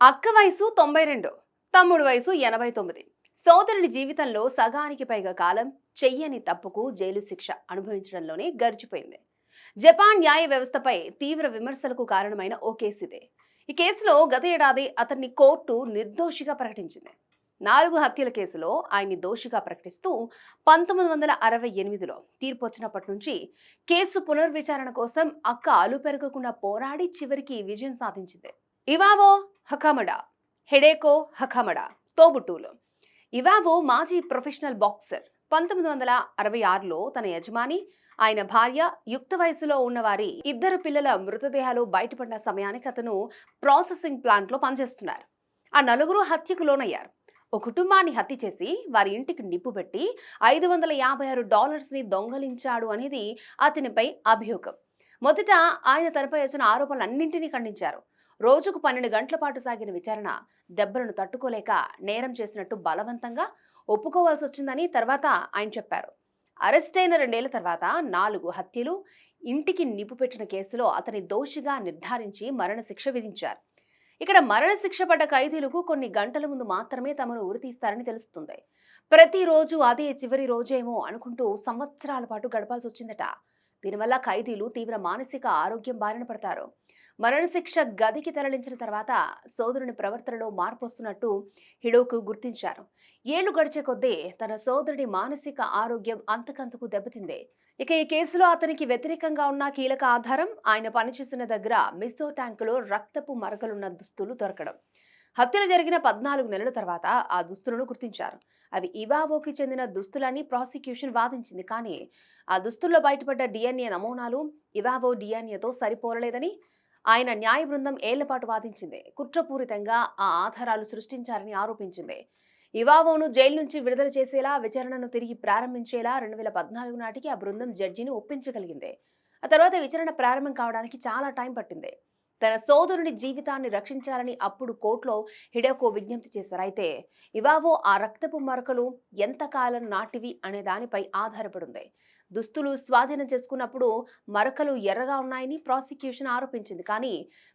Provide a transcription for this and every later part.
అక్క వయసు తొంభై రెండు తమ్ముడు వయసు ఎనభై తొమ్మిది. సోదరుడి జీవితంలో సగానికి పైగా కాలం చెయ్యని తప్పుకు జైలు శిక్ష అనుభవించడంలోనే గడిచిపోయింది. జపాన్ న్యాయ వ్యవస్థపై తీవ్ర విమర్శలకు కారణమైన ఓ కేసు ఇదే ఈ కేసులో గత ఏడాది అతన్ని కోర్టు నిర్దోషిగా ప్రకటించింది. నాలుగు హత్యల కేసులో ఆయన్ని దోషిగా ప్రకటిస్తూ పంతొమ్మిది వందల అరవై ఎనిమిదిలో తీర్పు వచ్చినప్పటి నుంచి కేసు పునర్విచారణ కోసం అక్క అలుపెరగకుండా పోరాడి చివరికి విజయం సాధించింది. ఇవావో హకమడా హెడేకో హకమడా తోబుట్టూలు ఇవావో మాజీ ప్రొఫెషనల్ బాక్సర్. పంతొమ్మిది వందల అరవై ఆరులో తన యజమాని ఆయన భార్య యుక్త వయసులో ఉన్నవారి ఇద్దరు పిల్లల మృతదేహాలు బయటపడిన సమయానికి అతను ప్రాసెసింగ్ ప్లాంట్లో పనిచేస్తున్నారు. ఆ నలుగురు హత్యకు లోనయ్యారు. ఓ కుటుంబాన్ని హత్య చేసి వారి ఇంటికి నిప్పు పెట్టి ఐదు వందల యాభై ఆరు డాలర్స్ని దొంగలించాడు అనేది అతనిపై అభియోగం. మొదట ఆయన తనపై వచ్చిన ఆరోపణలన్నింటినీ ఖండించారు. రోజుకు పన్నెండు గంటల పాటు సాగిన విచారణ దెబ్బలను తట్టుకోలేక నేరం చేసినట్టు బలవంతంగా ఒప్పుకోవాల్సి వచ్చిందని తర్వాత ఆయన చెప్పారు. అరెస్ట్ అయిన రెండేళ్ళ తర్వాత నాలుగు హత్యలు ఇంటికి నిప్పు పెట్టిన కేసులో అతని దోషిగా నిర్ధారించి మరణశిక్ష విధించారు. ఇక్కడ మరణశిక్ష పడ్డ ఖైదీలకు కొన్ని గంటల ముందు మాత్రమే తమను ఉరితీస్తారని తెలుస్తుంది. ప్రతిరోజు అదే చివరి రోజేమో అనుకుంటూ సంవత్సరాల పాటు గడపాల్సి వచ్చిందట. దీనివల్ల ఖైదీలు తీవ్ర మానసిక ఆరోగ్యం బారిన పడతారు. మరణశిక్ష గదికి తరలించిన తర్వాత సోదరుని ప్రవర్తనలో మార్పు వస్తున్నట్టు హిడోకు గుర్తించారు. ఏళ్ళు గడిచే కొద్దీ తన సోదరుడి మానసిక ఆరోగ్యం అంతకంతకు దెబ్బతింది. ఇక ఈ కేసులో అతనికి వ్యతిరేకంగా ఉన్న కీలక ఆధారం ఆయన పనిచేసిన దగ్గర మిస్తో ట్యాంకులో రక్తపు మరకలున్న దుస్తులు దొరకడం. హత్యలు జరిగిన పద్నాలుగు నెలల తర్వాత ఆ దుస్తులను గుర్తించారు. అవి ఇవావోకి చెందిన దుస్తులని ప్రాసిక్యూషన్ వాదించింది. కానీ ఆ దుస్తుల్లో బయటపడ్డ డిఎన్ఏ నమూనాలు ఇవావో డిఎన్ఏతో సరిపోలలేదని ఆయన న్యాయ బృందం ఏళ్ళపాటు వాదించింది. కుట్రపూరితంగా ఆ ఆధారాలు సృష్టించారని ఆరోపించింది. ఇవావోను జైలు నుంచి విడుదల చేసేలా విచారణను తిరిగి ప్రారంభించేలా రెండు వేల పద్నాలుగు నాటికి ఆ బృందం జడ్జిని ఒప్పించగలిగింది. ఆ తర్వాత విచారణ ప్రారంభం కావడానికి చాలా టైం పట్టింది. తన సోదరుని జీవితాన్ని రక్షించాలని అప్పుడు కోర్టులో హిడోకో విజ్ఞప్తి చేశారు. అయితే ఇవావో ఆ రక్తపు మరకలు ఎంతకాలం నాటివి అనే దానిపై ఆధారపడింది. దుస్తులు స్వాధీనం చేసుకున్నప్పుడు మరకలు ఎర్రగా ఉన్నాయని ప్రాసిక్యూషన్ ఆరోపించింది. కానీ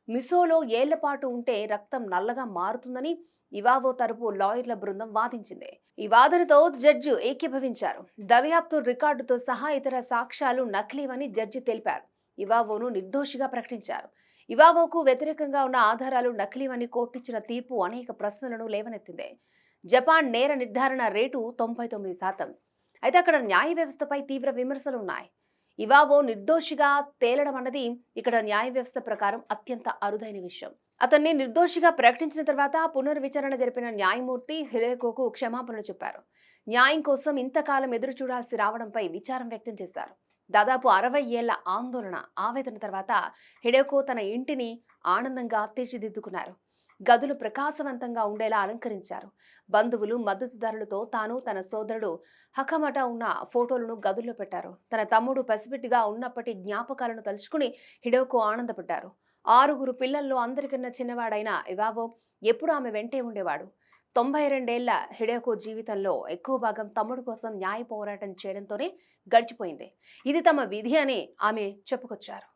మిసోలో ఏళ్ళ పాటు ఉంటే రక్తం నల్లగా మారుతుందని ఇవావో తరపు లాయర్ల బృందం వాదించింది. ఈ వాదనతో జడ్జి ఏకీభవించారు. దర్యాప్తు రికార్డుతో సహా ఇతర సాక్ష్యాలు నకిలీవని జడ్జి తెలిపారు. ఇవావోను నిర్దోషిగా ప్రకటించారు. ఇవావోకు వ్యతిరేకంగా ఉన్న ఆధారాలు నకిలీవని కోర్టిచ్చిన తీర్పు అనేక ప్రశ్నలను లేవనెత్తింది. జపాన్ నేర నిర్ధారణ రేటు తొంభై తొమ్మిది శాతం. అయితే అక్కడ న్యాయ వ్యవస్థపై తీవ్ర విమర్శలు ఉన్నాయి ఇవావో నిర్దోషిగా తేలడం అన్నది ఇక్కడ న్యాయ వ్యవస్థ ప్రకారం అత్యంత అరుదైన విషయం. అతన్ని నిర్దోషిగా ప్రకటించిన తర్వాత పునర్విచారణ జరిపిన న్యాయమూర్తి హిరేకోకు క్షమాపణలు చెప్పారు. న్యాయం కోసం ఇంతకాలం ఎదురు చూడాల్సి రావడంపై విచారం వ్యక్తం చేశారు. దాదాపు అరవై ఏళ్ళ ఆందోళన ఆవేదన తర్వాత హిడేకో తన ఇంటిని ఆనందంగా తీర్చిదిద్దుకున్నారు. గదులు ప్రకాశవంతంగా ఉండేలా అలంకరించారు. బంధువులు మద్దతుదారులతో తాను తన సోదరుడు హకమట ఉన్న ఫోటోలను గదుల్లో పెట్టారు. తన తమ్ముడు పసిబిడ్డిగా ఉన్నప్పటి జ్ఞాపకాలను తలుచుకుని హిడోకో ఆనందపడ్డారు. ఆరుగురు పిల్లల్లో అందరికన్నా చిన్నవాడైన ఇవావో ఎప్పుడు ఆమె వెంటే ఉండేవాడు. తొంభై రెండేళ్ళ హిడేకో జీవితంలో ఎక్కువ భాగం తమ్ముడు కోసం న్యాయ పోరాటం చేయడంతోనే గడిచిపోయింది. ఇది తమ విధి అని ఆమె చెప్పుకొచ్చారు.